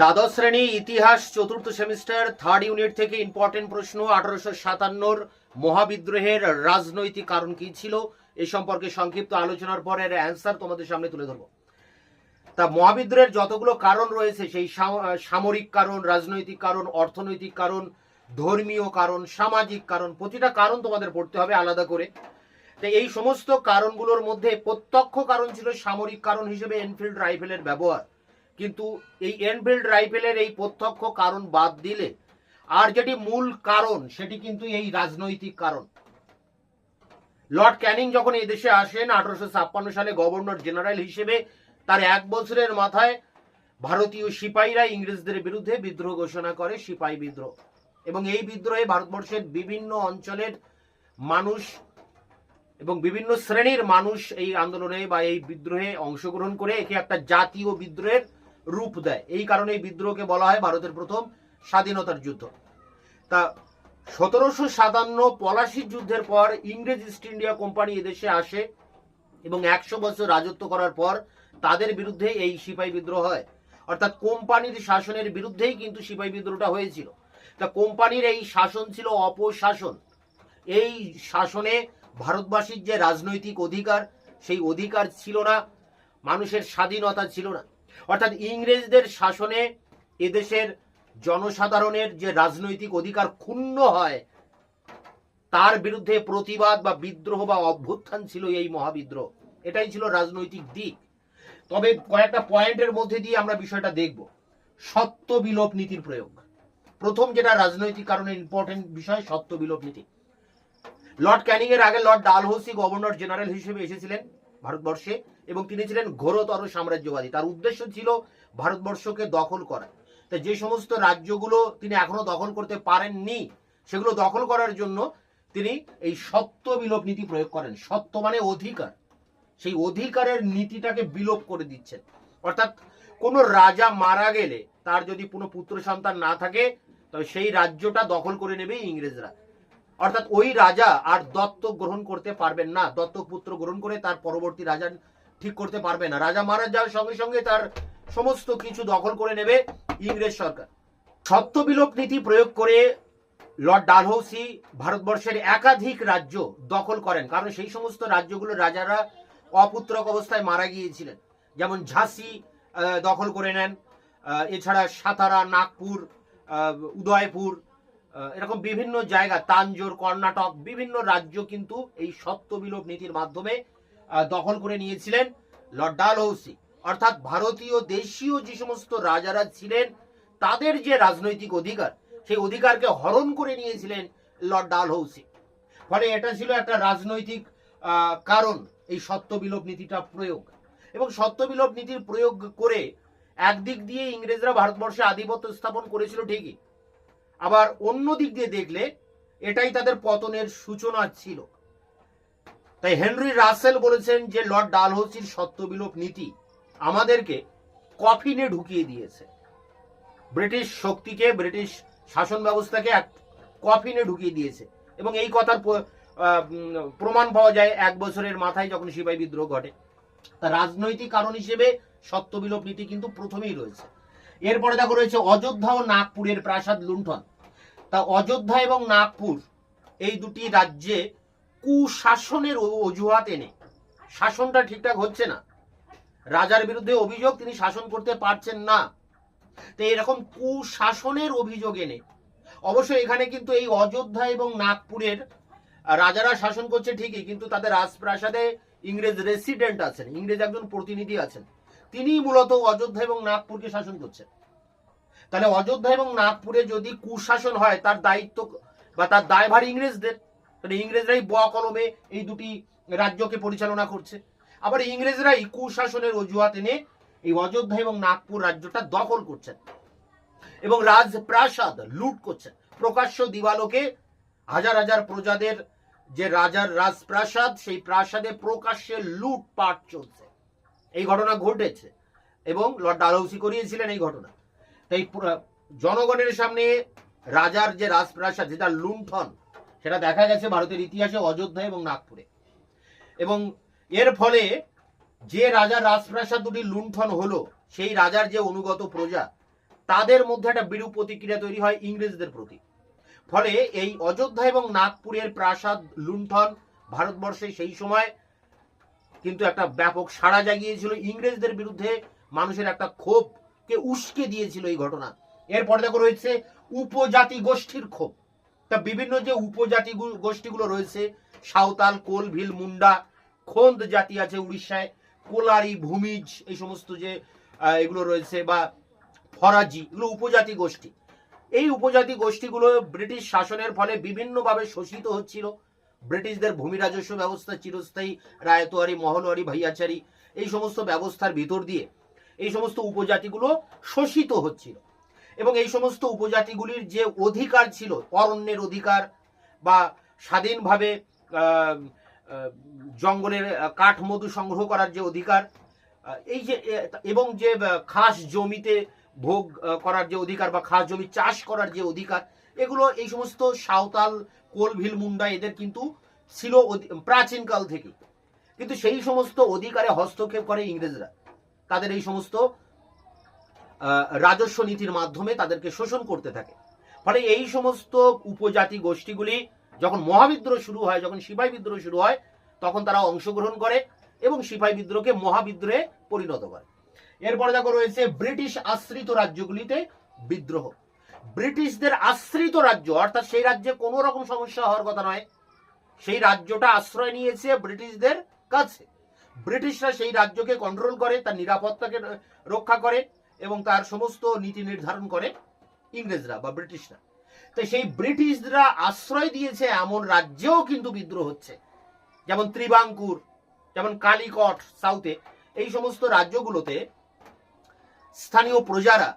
দ্বাদশ শ্রেণি ইতিহাস চতুর্থ সেমিস্টার থার্ড ইউনিট থেকে ইম্পর্টেন্ট প্রশ্ন, আঠারোশো সাতান্নর মহাবিদ্রোহের রাজনৈতিক কারণ কি ছিল? এ সম্পর্কে সংক্ষিপ্ত আলোচনার পর এর অ্যান্সার তোমাদের সামনে তুলে ধরবো। তা মহাবিদ্রোহের যতগুলো কারণ রয়েছে, সেই সামরিক কারণ, রাজনৈতিক কারণ, অর্থনৈতিক কারণ, ধর্মীয় কারণ, সামাজিক কারণ, প্রতিটা কারণ তোমাদের পড়তে হবে আলাদা করে। তো এই সমস্ত কারণগুলোর মধ্যে প্রত্যক্ষ কারণ ছিল সামরিক কারণ হিসেবে এনফিল্ড রাইফেলের ব্যবহার। কিন্তু এই এনফিল্ড রাইফেলের এই প্রত্যক্ষ কারণ বাদ দিলে, আর যেটি মূল কারণ, সেটি কিন্তু এই রাজনৈতিক কারণ। লর্ড ক্যানিং যখন এই দেশে আসেন, আঠারোশো ছাপ্পান্ন সালে গভর্নর জেনারেল হিসেবে তার এক বছরের মাথায় ভারতীয় সিপাহীরা ইংরেজদের বিরুদ্ধে বিদ্রোহ ঘোষণা করে, সিপাহী বিদ্রোহ। এবং এই বিদ্রোহে ভারতবর্ষের বিভিন্ন অঞ্চলের মানুষ এবং বিভিন্ন শ্রেণির মানুষ এই আন্দোলনে বা এই বিদ্রোহে অংশগ্রহণ করে, একে একটা জাতীয় বিদ্রোহের রূপ দেয়। এই কারণে এই বিদ্রোহকে বলা হয় ভারতের প্রথম স্বাধীনতার যুদ্ধ। তা সতেরোশো সাতান্ন পলাশির যুদ্ধের পর ইংরেজ ইস্ট ইন্ডিয়া কোম্পানি এদেশে আসে এবং একশো বছর রাজত্ব করার পর তাদের বিরুদ্ধে এই সিপাহী বিদ্রোহ হয়। অর্থাৎ কোম্পানির শাসনের বিরুদ্ধেই কিন্তু সিপাহী বিদ্রোহটা হয়েছিল। তা কোম্পানির এই শাসন ছিল অপশাসন। এই শাসনে ভারতবাসীর যে রাজনৈতিক অধিকার, সেই অধিকার ছিল না, মানুষের স্বাধীনতা ছিল না। অর্থাৎ ইংরেজদের শাসনে এদেশের জনসাধারণের যে রাজনৈতিক অধিকার ক্ষুণ্ণ হয়, তার বিরুদ্ধে প্রতিবাদ বা বিদ্রোহ বা অভ্যুত্থান ছিল এই মহাবিদ্রোহ। এটাই ছিল রাজনৈতিক দিক। তবে কয়েকটা পয়েন্টের মধ্যে দিয়ে আমরা বিষয়টা দেখব। সত্য বিলোপ নীতির প্রয়োগ। প্রথম যেটা রাজনৈতিক কারণে ইম্পর্টেন্ট বিষয়, সত্য বিলোপ নীতি। লর্ড ক্যানিং এর আগে লর্ড ডালহৌসি গভর্নর জেনারেল হিসেবে এসেছিলেন ভারতবর্ষে। এবং তিনি ছিলেন ঘোরতর সাম্রাজ্যবাদী। তার উদ্দেশ্য ছিল ভারতবর্ষকে দখল করা। তা যে সমস্ত রাজ্যগুলো তিনি এখনও দখল করতে পারেননি, সেগুলো দখল করার জন্য তিনি এই সত্য বিলোপ নীতি প্রয়োগ করেন। সত্য মানে অধিকার। সেই অধিকারের নীতিটাকে বিলোপ করে দিচ্ছেন। অর্থাৎ কোনো রাজা মারা গেলে, তার যদি কোনো পুত্র সন্তান না থাকে, তবে সেই রাজ্যটা দখল করে নেবে ইংরেজরা। অর্থাৎ ওই রাজা আর দত্তক গ্রহণ করতে পারবেন না। দত্তক পুত্র গ্রহণ করে তার পরবর্তী রাজা ঠিক করতে পারবে না। রাজা মারা যাওয়ার সঙ্গে সঙ্গে তার সমস্ত কিছু দখল করে নেবে ইংরেজ সরকার। সত্য বিলোপ নীতি প্রয়োগ করে লর্ড ডালহৌসি ভারতবর্ষের একাধিক রাজ্য দখল করেন। কারণ সেই সমস্ত রাজ্যগুলো রাজারা অপুত্রক অবস্থায় মারা গিয়েছিলেন। যেমন ঝাঁসি দখল করে নেন। এছাড়া সাতারা, নাগপুর উদয়পুর এরকম বিভিন্ন জায়গা, তাঞ্জোর, কর্ণাটক বিভিন্ন রাজ্য কিন্তু এই সত্য বিলোপ নীতির মাধ্যমে দখল করে নিয়েছিলেন লর্ড ডালহৌসি। অর্থাৎ ভারতীয় দেশীয় যে সমস্ত রাজারা ছিলেন, তাদের যে রাজনৈতিক অধিকার, সেই অধিকারকে হরণ করে নিয়েছিলেন লর্ড ডালহৌসি। ফলে এটা ছিল একটা রাজনৈতিক কারণ এই সত্য বিলোপ নীতিটা প্রয়োগ। এবং সত্য বিলোপ নীতির প্রয়োগ করে একদিক দিয়ে ইংরেজরা ভারতবর্ষে আধিপত্য স্থাপন করেছিল ঠিকই, আবার অন্য দিক দিয়ে দেখলে এটাই তাদের পতনের সূচনা ছিল। তাই হেনরি রাসেল বলেছেন যে লর্ড ডালহৌসির সত্য বিলোপ নীতি আমাদেরকে কফিনে ঢুকিয়ে দিয়েছে। ব্রিটিশ শক্তিকে, ব্রিটিশ শাসন ব্যবস্থাকে এক কফিনে ঢুকিয়ে দিয়েছে। এবং এই কথার প্রমাণ পাওয়া যায় এক বছরের মাথায় যখন সিপাহী বিদ্রোহ ঘটে। তা রাজনৈতিক কারণ হিসেবে সত্য বিলোপ নীতি কিন্তু প্রথমেই রয়েছে। এরপরে দেখো রয়েছে অযোধ্যা ও নাগপুরের প্রাসাদ লুণ্ঠন। তা অযোধ্যা এবং নাগপুর এই দুটি রাজ্যে কুশাসনের অজুহাত এনে। শাসনটা ঠিকঠাক হচ্ছে না। রাজার বিরুদ্ধে অভিযোগ তিনি শাসন করতে পারছেন না। তো এরকম কুশাসনের অভিযোগ এনে। অবশ্য এখানে কিন্তু এই অযোধ্যা এবং নাগপুরের রাজারা শাসন করছে ঠিকই, কিন্তু তাদের রাজপ্রাসাদে ইংরেজ রেসিডেন্ট আছেন, ইংরেজ একজন প্রতিনিধি আছেন। তিনি মূলত অযোধ্যা এবং নাগপুরকে শাসন করছেন। তাহলে অযোধ্যা এবং নাগপুরে যদি কুশাসন হয়, তার দায়িত্ব বা তার দায়ভার ইংরেজদের। তাহলে ইংরেজরাই ব কলমে এই দুটি রাজ্যকে পরিচালনা করছে। আবার ইংরেজরাই কুশাসনের অজুহাত এনে এই অযোধ্যা এবং নাগপুর রাজ্যটা দখল করছেন এবং রাজপ্রাসাদ লুট করছেন। প্রকাশ্য দিবালোকে হাজার হাজার প্রজাদের যে রাজার রাজপ্রাসাদ, সেই প্রাসাদে প্রকাশ্যে লুটপাট চলছে। এই ঘটনা ঘটেছে এবং লর্ড ডালহৌসি করিয়েছিলেন এই ঘটনা। তাই জনগণের সামনে রাজার যে রাজপ্রাসাদ, যেটা লুণ্ঠন সেটা দেখা গেছে ভারতের ইতিহাসে অযোধ্যা এবং নাগপুরে। এবং এর ফলে যে রাজার রাজপ্রাসাদ দুটি লুণ্ঠন হলো, সেই রাজার যে অনুগত প্রজা, তাদের মধ্যে একটা বিরূপ প্রতিক্রিয়া তৈরি হয় ইংরেজদের প্রতি। ফলে এই অযোধ্যা এবং নাগপুরের প্রাসাদ লুণ্ঠন ভারতবর্ষে সেই সময় কিন্তু একটা ব্যাপক সাড়া জাগিয়েছিল। ইংরেজদের বিরুদ্ধে মানুষের একটা ক্ষোভকে উস্কে দিয়েছিল এই ঘটনা। এরপর দেখো রয়েছে উপজাতি গোষ্ঠীর ক্ষোভ। তা বিভিন্ন যে উপজাতি গোষ্ঠীগুলো রয়েছে, সাঁওতাল কোল ভিল মুন্ডা, খোন্দ জাতি আছে উড়িষ্যায়, কোলারি, ভূমিজ, এই সমস্ত যে এগুলো রয়েছে, বা ফরাজি, এগুলো উপজাতি গোষ্ঠী। এই উপজাতি গোষ্ঠীগুলো ব্রিটিশ শাসনের ফলে বিভিন্নভাবে শোষিত হচ্ছিল। ব্রিটিশদের ভূমি রাজস্ব ব্যবস্থা চিরস্থায়ী, রায়তোয়ারি মহলওয়ারি ভাইয়াচারি, এই সমস্ত ব্যবস্থার ভিতর দিয়ে এই সমস্ত উপজাতিগুলো শোষিত হচ্ছিল। এবং এই সমস্ত উপজাতিগুলির যে অধিকার ছিল, অরণ্যের অধিকার বা স্বাধীনভাবে জঙ্গলের কাঠ মধু সংগ্রহ করার যে অধিকার এই যে, এবং যে খাস জমিতে ভোগ করার যে অধিকার বা খাস জমি চাষ করার যে অধিকার, এগুলো এই সমস্ত সাঁওতাল, কোলভিল, মুন্ডা এদের কিন্তু ছিল প্রাচীনকাল থেকে। কিন্তু সেই সমস্ত অধিকারে হস্তক্ষেপ করে ইংরেজরা। তাদের এই সমস্ত রাজস্ব নীতির মাধ্যমে তাদেরকে শোষণ করতে থাকে। ফলে এই সমস্ত উপজাতি গোষ্ঠীগুলি যখন মহাবিদ্রোহ শুরু হয়, যখন সিপাহী বিদ্রোহ শুরু হয়, তখন তারা অংশগ্রহণ করে এবং সিপাহী বিদ্রোহকে মহাবিদ্রোহে পরিণত করে। এরপরে দেখো রয়েছে ব্রিটিশ আশ্রিত রাজ্যগুলিতে বিদ্রোহ। ব্রিটিশদের আশ্রিত রাজ্য, অর্থাৎ সেই রাজ্যে কোনো রকম সমস্যা হওয়ার কথা নয়, সেই রাজ্যটা আশ্রয় নিয়েছে ব্রিটিশদের কাছে। ব্রিটিশরা সেই রাজ্যকে কন্ট্রোল করে, তার নিরাপত্তাকে রক্ষা করে এবং তার সমস্ত নীতি নির্ধারণ করে ইংরেজরা বা ব্রিটিশরা। তো সেই ব্রিটিশরা আশ্রয় দিয়েছে এমন রাজ্যেও কিন্তু বিদ্রোহ হচ্ছে। যেমন ত্রিবাঙ্কুর, যেমন কালিকট সাউথে এই সমস্ত রাজ্যগুলোতে স্থানীয় প্রজারা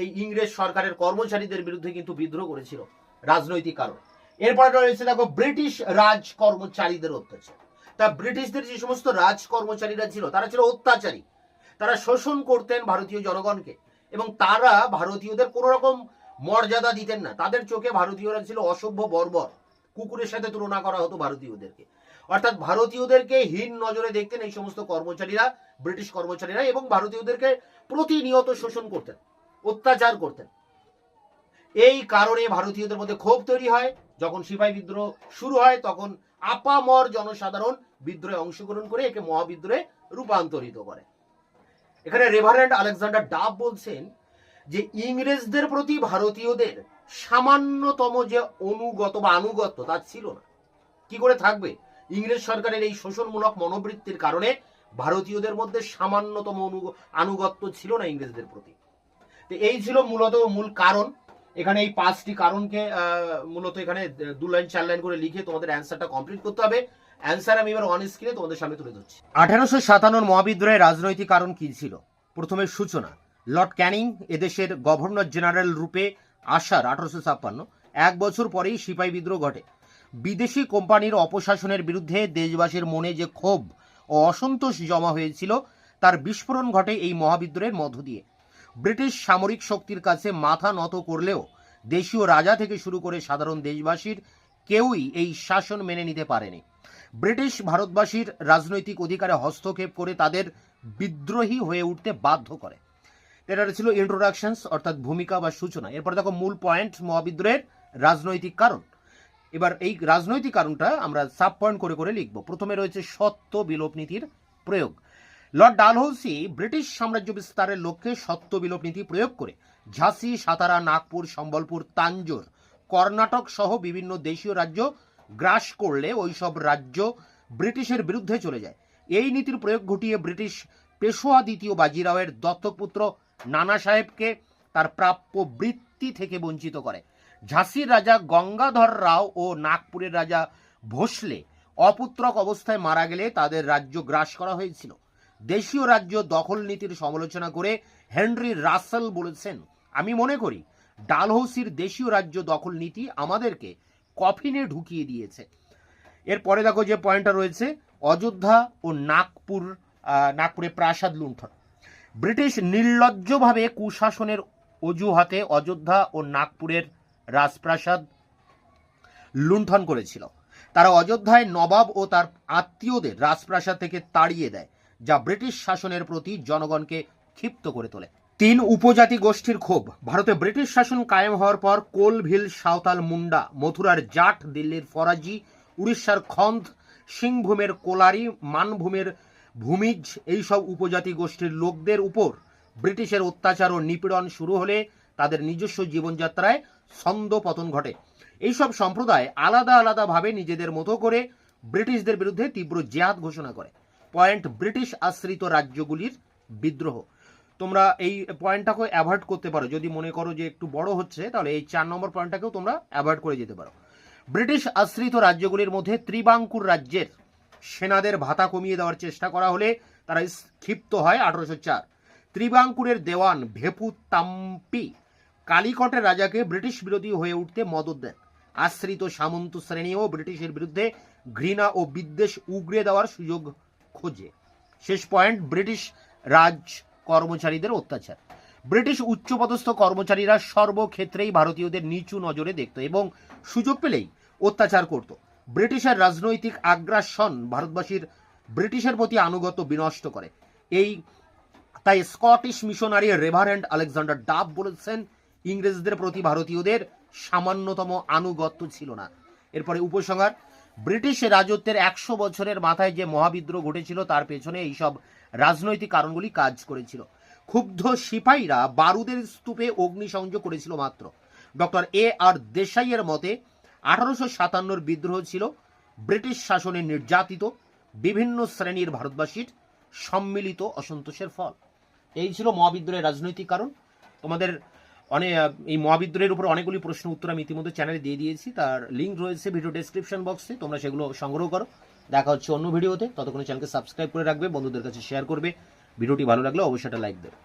এই ইংরেজ সরকারের কর্মচারীদের বিরুদ্ধে কিন্তু বিদ্রোহ করেছিল রাজনৈতিক কারণ। এরপরে রয়েছে দেখো ব্রিটিশ রাজ কর্মচারীদের অত্যাচার। তা ব্রিটিশদের যে সমস্ত রাজ কর্মচারীরা ছিল, তারা ছিল অত্যাচারী। তারা শোষণ করতেন ভারতীয় জনগণকে এবং তারা ভারতীয়দের কোনো রকম মর্যাদা দিতেন না। তাদের চোখে ভারতীয়রা ছিল অসভ্য বর্বর। কুকুরের সাথে তুলনা করা হতো ভারতীয়দেরকে। অর্থাৎ ভারতীয়দেরকে হীন নজরে দেখতেন এই সমস্ত কর্মচারীরা, ব্রিটিশ কর্মচারীরা এবং ভারতীয়দেরকে প্রতিনিয়ত শোষণ করতেন, অত্যাচার করতেন। এই কারণে ভারতীয়দের মধ্যে ক্ষোভ তৈরি হয়। যখন সিপাহী বিদ্রোহ শুরু হয়, তখন আপামর জনসাধারণ বিদ্রোহে অংশগ্রহণ করে একে মহাবিদ্রোহে রূপান্তরিত করে। এখানে রেভারেন্ড আলেকজান্ডার ডাব বলছেন যে ইংরেজদের প্রতি ভারতীয়দের সামান্যতম যে অনুগত বা আনুগত্য, তা ছিল না। কি করে থাকবে? ইংরেজ সরকারের এই শোষণমূলক মনোবৃত্তির কারণে ভারতীয়দের মধ্যে সামান্যতম আনুগত্য ছিল না ইংরেজদের প্রতি। তো এই ছিল মূলত মূল কারণ। এখানে এই পাঁচটি কারণকে মূলত এখানে দু লাইন, চার লাইন করে লিখে তোমাদের অ্যান্সারটা কমপ্লিট করতে হবে। অ্যান্সার আমি এবার অন স্ক্রিনে তোমাদের সামনে তুলে ধরছি। আঠারোশো সাতান্নর মহাবিদ্রোহের রাজনৈতিক কারণ কি ছিল? প্রথমে সূচনা। লর্ড ক্যানিং এদেশের গভর্নর জেনারেল রূপে আসার আঠারোশো ছাপ্পান্ন, এক বছর পরেই সিপাহী বিদ্রোহ ঘটে। বিদেশি কোম্পানির অপশাসনের বিরুদ্ধে দেশবাসীর মনে যে ক্ষোভ ও অসন্তোষ জমা হয়েছিল, তার বিস্ফোরণ ঘটে এই মহাবিদ্রোহের মধ্য দিয়ে। ব্রিটিশ সামরিক শক্তির কাছে মাথা নত করলেও দেশীয় রাজা থেকে শুরু করে সাধারণ দেশবাসীর কেউই এই শাসন মেনে নিতে পারেনি। ব্রিটিশ ভারতবাসীর রাজনৈতিক অধিকারে হস্তক্ষেপ করে তাদের বিদ্রোহী হয়ে উঠতে বাধ্য করে। এটা ছিল ইন্ট্রোডাকশনস অর্থাৎ ভূমিকা বা সূচনা। এরপর দেখো মূল পয়েন্ট মহাবিদ্রোহের রাজনৈতিক কারণ। এবার এই রাজনৈতিক কারণটা আমরা সাব পয়েন্ট করে করে লিখব। প্রথমে রয়েছে সত্য বিলোপ নীতির প্রয়োগ। লর্ড ডালহৌসি ব্রিটিশ সাম্রাজ্য বিস্তারের লক্ষ্যে সত্য বিলোপ নীতি প্রয়োগ করে ঝাঁসি, সাতারা, নাগপুর, সম্বলপুর, তাঞ্জোর, কর্ণাটক সহ বিভিন্ন দেশীয় রাজ্য গ্রাস করলে ওইসব রাজ্য ব্রিটিশের বিরুদ্ধে চলে যায়। এই নীতির প্রয়োগ ঘটিয়ে ব্রিটিশ পেশোয়া দ্বিতীয় বাজিরাওয়ের দত্তকপুত্র নানা সাহেবকে তার প্রাপ্য বৃত্তি থেকে বঞ্চিত করে। ঝাঁসির রাজা গঙ্গাধর রাও ও নাগপুরের রাজা ভোসলে অপুত্রক অবস্থায় মারা গেলে তাদের রাজ্য গ্রাস করা হয়েছিল। দেশীয় রাজ্য দখল নীতির সমালোচনা করে হেনরি রাসেল বলেছেন, আমি মনে করি ডালহৌসির দেশীয় রাজ্য দখল নীতি আমাদেরকে কফিনে ঢুকিয়ে দিয়েছে। এরপরে দেখো যে পয়েন্টটা রয়েছে, অযোধ্যা ও নাগপুর নাগপুরে প্রাসাদ লুণ্ঠন। ব্রিটিশ নির্লজ্জভাবে কুশাসনের অজুহাতে অযোধ্যা ও নাগপুরের রাজপ্রাসাদ লুণ্ঠন করেছিল। তারা অযোধ্যায় নবাব ও তার আত্মীয়দের রাজপ্রাসাদ থেকে তাড়িয়ে দেয়, যা ব্রিটিশ শাসনের প্রতি জনগণকে ক্ষিপ্ত করে তোলে। তিন উপজাতি গোষ্ঠীর ক্ষোভ। ভারতে ব্রিটিশ শাসন কায়েম হওয়ার পর কোলভিল, সাঁওতাল মুন্ডা, মথুরার জাট, দিল্লির ফরাজি, উড়িষ্যার খন্দ, সিংভূমের কোলারি, মানভূমের ভূমিজ এইসব উপজাতি গোষ্ঠীর লোকদের উপর ব্রিটিশের অত্যাচার ও নিপীড়ন শুরু হলে তাদের নিজস্ব জীবনযাত্রায় ছন্দ পতন ঘটে। এইসব সম্প্রদায় আলাদা আলাদাভাবে নিজেদের মতো করে ব্রিটিশদের বিরুদ্ধে তীব্র জেহাদ ঘোষণা করে। পয়েন্ট ব্রিটিশ আশ্রিত রাজ্যগুলির বিদ্রোহ। তোমরা এই পয়েন্টটাকে অ্যাভয়েড করতে পারো। যদি মনে করো যে একটু বড় হচ্ছে, তাহলে এই চার নম্বর পয়েন্টটাকেও তোমরা অ্যাভয়েড করে যেতে পারো। ব্রিটিশ আশ্রিত রাজ্যগুলির মধ্যে ত্রিবাঙ্কুর রাজ্যের সেনাদের ভাতা কমিয়ে দেওয়ার চেষ্টা করা হলে তারা ক্ষিপ্ত হয় আঠারোশো চার। ত্রিবাঙ্কুরের দেওয়ান ভেপু তাম্পি কালিকটের রাজাকে ব্রিটিশ বিরোধী হয়ে উঠতে মদত দেন। আশ্রিত সামন্ত শ্রেণীও ব্রিটিশের বিরুদ্ধে ঘৃণা ও বিদ্বেষ উগরে দেওয়ার সুযোগ খোঁজে। শেষ পয়েন্ট ব্রিটিশ রাজ কর্মচারীদের অত্যাচার। ব্রিটিশ উচ্চপদস্থ কর্মচারীরা সর্বক্ষেত্রেই ভারতীয়দের নিচু নজরে দেখত এবং সুযোগ পেলেই অত্যাচার করত। ব্রিটিশের রাজনৈতিক আগ্রাসন ভারতবাসীর ব্রিটিশের প্রতি আনুগত্য বিনষ্ট করে। এই, তাই স্কটিশ মিশনারি রেভারেন্ড আলেকজান্ডার ডাব বলেছেন, ইংরেজদের প্রতি ভারতীয়দের সামান্যতম আনুগত্য ছিল না। এরপরে উপসংহার ব্রিটিশ রাজত্বের একশো বছরের মাথায় যে মহাবিদ্রোহ ঘটেছিল, তার পেছনে এইসব রাজনৈতিক কারণগুলি কাজ করেছিল। ক্ষুব্ধ সিপাহীরা বারুদের স্তূপে অগ্নিসংযোগ করেছিল মাত্র। ডক্টর এ আর দেশাইয়ের মতে, আঠারোশো সাতান্নর বিদ্রোহ ছিল ব্রিটিশ শাসনে নির্যাতিত, বিভিন্ন শ্রেণির ভারতবাসীর সম্মিলিত অসন্তোষের ফল। এই ছিল মহাবিদ্রোহের রাজনৈতিক কারণ। তোমাদের অনেক এই মহাবিদ্রোহের উপর অনেকগুলি প্রশ্ন উত্তর আমি ইতিমধ্যে চ্যানেলে দিয়ে দিয়েছি। তার লিঙ্ক রয়েছে ভিডিও ডেসক্রিপশন বক্সে তোমরা সেগুলো সংগ্রহ করো। দেখা হচ্ছে অন্য ভিডিওতে ততক্ষণ চ্যানেলকে সাবস্ক্রাইব করে রাখবে। বন্ধুদের কাছে শেয়ার করবে। ভিডিওটি ভালো লাগলে অবশ্যই একটা লাইক দেবে।